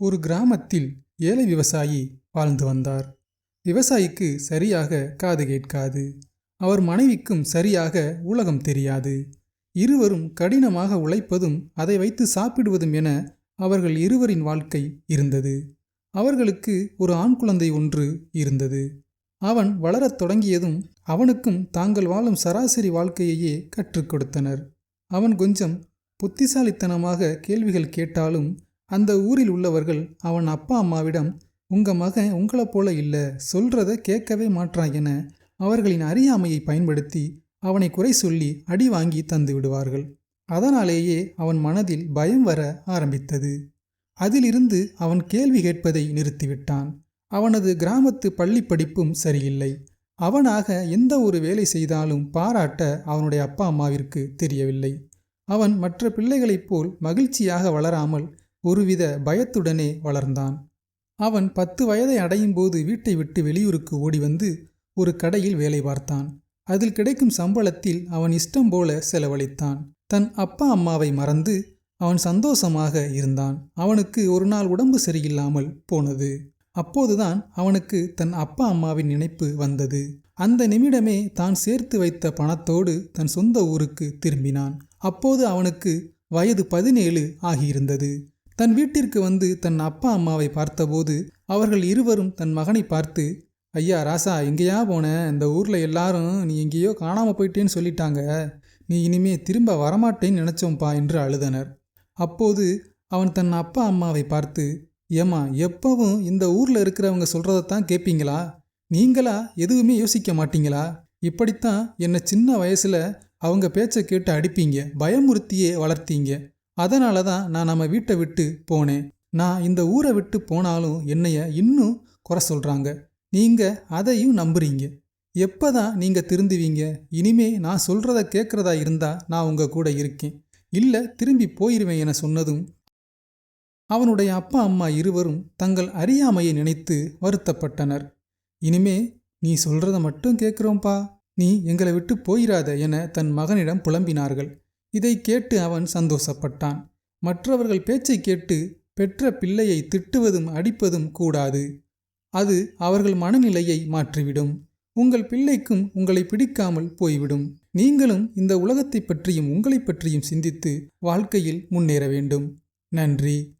ஒரு கிராமத்தில் ஏழை விவசாயி வாழ்ந்து வந்தார். விவசாயிக்கு சரியாக காது கேட்காது. அவர் மனைவிக்கும் சரியாக உலகம் தெரியாது. இருவரும் கடினமாக உழைப்பதும் அதை வைத்து சாப்பிடுவதும் என அவர்கள் இருவரின் வாழ்க்கை இருந்தது. அவர்களுக்கு ஒரு ஆண் குழந்தை ஒன்று இருந்தது. அவன் வளரத் தொடங்கியதும் அவனுக்கும் தாங்கள் வாழும் சராசரி வாழ்க்கையையே கற்றுக் கொடுத்தனர். அவன் கொஞ்சம் புத்திசாலித்தனமாக கேள்விகள் கேட்டாலும் அந்த ஊரில் உள்ளவர்கள் அவன் அப்பா அம்மாவிடம் உங்கள் மகன் உங்களைப் போல இல்லை சொல்கிறத கேட்கவே மாட்றான் என அவர்களின் அறியாமையை பயன்படுத்தி அவனை குறை சொல்லி அடி வாங்கி தந்து விடுவார்கள். அதனாலேயே அவன் மனதில் பயம் வர ஆரம்பித்தது. அதிலிருந்து அவன் கேள்வி கேட்பதை நிறுத்திவிட்டான். அவனது கிராமத்து பள்ளி படிப்பும் சரியில்லை. அவனாக எந்த ஒரு வேலை செய்தாலும் பாராட்ட அவனுடைய அப்பா அம்மாவிற்கு தெரியவில்லை. அவன் மற்ற பிள்ளைகளைப் போல் மகிழ்ச்சியாக வளராமல் ஒருவித பயத்துடனே வளர்ந்தான். அவன் பத்து வயதை அடையும் போது வீட்டை விட்டு வெளியூருக்கு ஓடி வந்து ஒரு கடையில் வேலை பார்த்தான். அதில் கிடைக்கும் சம்பளத்தில் அவன் இஷ்டம் போல செலவழித்தான். தன் அப்பா அம்மாவை மறந்து அவன் சந்தோஷமாக இருந்தான். அவனுக்கு ஒரு நாள் உடம்பு சரியில்லாமல் போனது. அப்போதுதான் அவனுக்கு தன் அப்பா அம்மாவின் நினைப்பு வந்தது. அந்த நிமிடமே தான் சேர்த்து வைத்த பணத்தோடு தன் சொந்த ஊருக்கு திரும்பினான். அப்போது அவனுக்கு வயது பதினேழு ஆகியிருந்தது. தன் வீட்டிற்கு வந்து தன் அப்பா அம்மாவை பார்த்தபோது அவர்கள் இருவரும் தன் மகனை பார்த்து ஐயா ராசா எங்கேயா போன? இந்த ஊரில் எல்லாரும் நீ எங்கேயோ காணாமல் போயிட்டேன்னு சொல்லிட்டாங்க. நீ இனிமே திரும்ப வரமாட்டேன்னு நினச்சோம்ப்பா என்று அழுதனர். அப்போது அவன் தன் அப்பா அம்மாவை பார்த்து ஏம்மா எப்பவும் இந்த ஊரில் இருக்கிறவங்க சொல்கிறதத்தான் கேட்பீங்களா நீங்களா எதுவுமே யோசிக்க மாட்டீங்களா? இப்படித்தான் என்னை சின்ன வயசில் அவங்க பேச்சை கேட்டு அடிப்பீங்க பயமுறுத்தியே வளர்த்தீங்க. அதனால தான் நான் நம்ம வீட்டை விட்டு போனேன். நான் இந்த ஊரை விட்டு போனாலும் என்னைய இன்னும் குறை சொல்கிறாங்க நீங்கள் அதையும் நம்புறீங்க. எப்போ தான் நீங்கள் திருந்துவீங்க? இனிமே நான் சொல்கிறத கேட்குறதா இருந்தால் நான் உங்கள் கூட இருக்கேன். இல்லை திரும்பி போயிடுவேன் என சொன்னதும் அவனுடைய அப்பா அம்மா இருவரும் தங்கள் அறியாமையை நினைத்து வருத்தப்பட்டனர். இனிமே நீ சொல்கிறத மட்டும் கேட்குறோம்ப்பா நீ எங்களை விட்டு போயிடாத என தன் மகனிடம் புலம்பினார்கள். இதை கேட்டு அவன் சந்தோஷப்பட்டான். மற்றவர்கள் பேச்சை கேட்டு பெற்ற பிள்ளையை திட்டுவதும் அடிப்பதும் கூடாது. அது அவர்கள் மனநிலையை மாற்றிவிடும். உங்கள் பிள்ளைக்கும் உங்களை பிடிக்காமல் போய்விடும். நீங்களும் இந்த உலகத்தை பற்றியும் உங்களை பற்றியும் சிந்தித்து வாழ்க்கையில் முன்னேற வேண்டும். நன்றி.